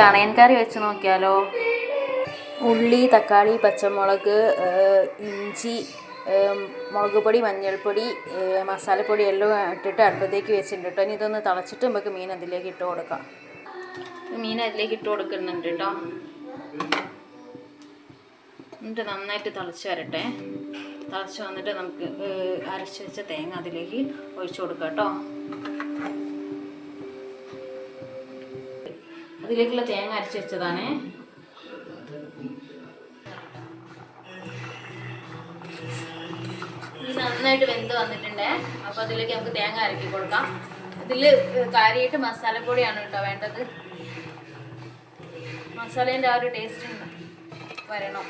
ചണയൻ കറി വെച്ച് നോക്കിയാലോ? ഉള്ളി തക്കാളി പച്ചമുളക് ഇഞ്ചി മുളക് പൊടി മഞ്ഞൾപ്പൊടി മസാലപ്പൊടി എല്ലാം ഇട്ടിട്ട് അടുപ്പത്തേക്ക് വെച്ചിട്ടുണ്ട് കേട്ടോ. ഇനി ഇതൊന്ന് തിളച്ചിട്ട് നമുക്ക് മീൻ അതിലേക്ക് ഇട്ട് കൊടുക്കാം. മീൻ അതിലേക്ക് ഇട്ട് കൊടുക്കുന്നുണ്ട് കേട്ടോ. എന്നിട്ട് നന്നായിട്ട് തിളച്ച് വരട്ടെ. തിളച്ച് വന്നിട്ട് നമുക്ക് അരച്ച് വെച്ച തേങ്ങ അതിലേക്ക് ഒഴിച്ചു കൊടുക്കാം കേട്ടോ. അതിലേക്കുള്ള തേങ്ങ അരച്ച് വെച്ചതാണ്. ഇത് നന്നായിട്ട് വെന്ത് വന്നിട്ടുണ്ട്. അപ്പോൾ അതിലേക്ക് നമുക്ക് തേങ്ങ അരക്കി കൊടുക്കാം. ഇതിൽ കാര്യമായിട്ട് മസാലപ്പൊടിയാണ് കേട്ടോ വേണ്ടത്. മസാലേന്റെ ആ ഒരു ടേസ്റ്റ് വരണം.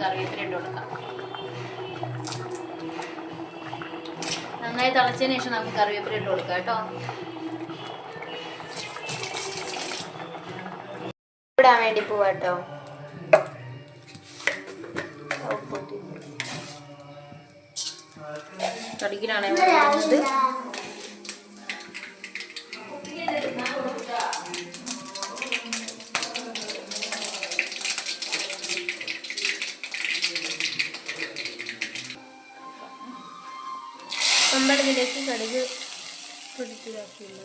കറിവേപ്പില നന്നായി തിളച്ചതിന് ശേഷം നമുക്ക് കറിവേപ്പില ഇട്ട് കൊടുക്കാം കേട്ടോ. ഇടാൻ വേണ്ടി പോവാട്ടോ. കടുകിലാണ് വേണ്ടത് നമ്മുടെ ഇതിലേക്ക് കടുക് പൊടിച്ചതാക്കിയില്ല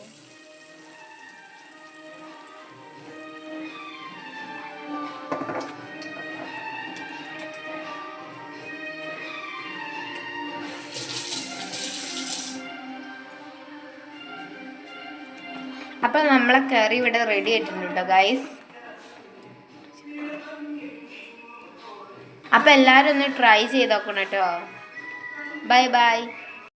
അപ്പം നമ്മളെ കറി ഇവിടെ റെഡി ആയിട്ടുണ്ട് കേട്ടോ ഗൈസ് അപ്പം എല്ലാവരും ഒന്ന് ട്രൈ ചെയ്ത് നോക്കണം കേട്ടോ. Bye bye